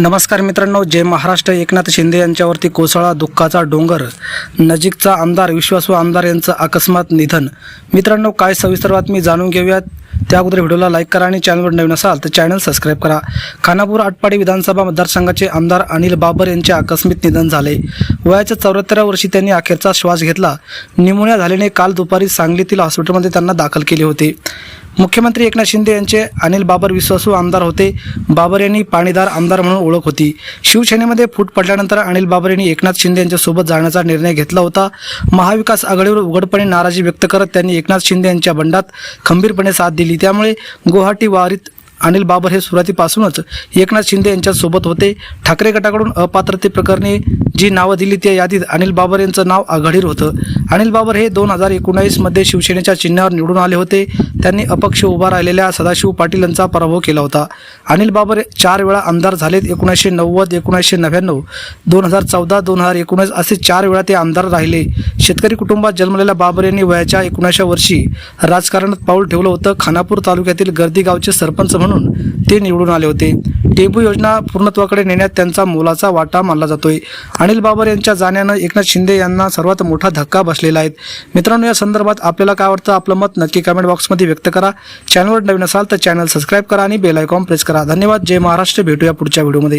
नमस्कार मित्रांनो जय महाराष्ट्र. एकनाथ शिंदे यांच्यावरती कोसळा दुःखाचा डोंगर नजीकचा आमदार विश्वासू आमदार यांचं अकस्मात निधन. मित्रांनो काय सविस्तर बातमी जाणून घेऊयात. त्या अगोदर व्हिडिओला लाईक करा आणि चॅनलवर नवीन असाल तर चॅनल सबस्क्राईब करा. खानापूर आटपाडी विधानसभा मतदारसंघाचे आमदार अनिल बाबर यांचे आकस्मिक निधन झाले. वयाच्या चौऱ्याहत्तराव्या वर्षी त्यांनी अखेरचा श्वास घेतला. निमोनिया झाल्याने काल दुपारी सांगलीतील हॉस्पिटलमध्ये त्यांना दाखल केले होते. मुख्यमंत्री एकनाथ शिंदे यांचे अनिल बाबर विश्वासू आमदार होते. बाबर यांनी पाणीदार आमदार म्हणून ओळख होती. शिवसेनेमध्ये फूट पडल्यानंतर अनिल बाबर यांनी एकनाथ शिंदे यांच्यासोबत जाण्याचा निर्णय घेतला होता. महाविकास आघाडीवर उघडपणे नाराजी व्यक्त करत त्यांनी एकनाथ शिंदे यांच्या बंडात खंबीरपणे साथ दिली. त्यामुळे गुवाहाटी वारीत अनिल बाबर हे सुरुवातीपासूनच एकनाथ शिंदे यांच्यासोबत होते. ठाकरे गटाकडून अपात्रते प्रकरणी जी नावं दिली त्या यादीत अनिल बाबर यांचं नाव आघाडीवर होतं. अनिल बाबर हे दोन हजार एकोणावीसमध्ये शिवसेनेच्या चिन्हावर निवडून आले होते. त्यांनी अपक्ष उभा राहिलेल्या सदाशिव पाटील यांचा पराभव केला होता. अनिल बाबर चार वेळा आमदार झालेत एकोणीसशे नव्वद एकोणीसशे नव्याण्णव दोन हजार चौदा दोन हजार एकोणीस असे चार वेळा ते आमदार राहिले. शेतकरी कुटुंबात जन्मलेल्या बाबर यांनी वयाच्या एकोणीसच्या वर्षी राजकारणात पाऊल ठेवलं होतं. खानापूर तालुक्यातील गर्दी गावचे सरपंच म्हणून ते निवडून आले होते. टेबू योजना पूर्णत्वाकडे नेण्यात त्यांचा मोलाचा वाटा मानला जातोय. अनिल बाबर यांच्या जाण्यानं एकनाथ शिंदे यांना सर्वात मोठा धक्का बसलेला आहे. मित्रांनो या संदर्भात आपल्याला काय वाटतं? आपलं मत नक्की कमेंट बॉक्समध्ये व्यक्त करा. चॅनलवर नवीन असाल तर चॅनल सबस्क्राईब करा आणि बेल आयकॉन प्रेस करा. धन्यवाद. जय महाराष्ट्र. भेटूया पुढच्या व्हिडिओमध्ये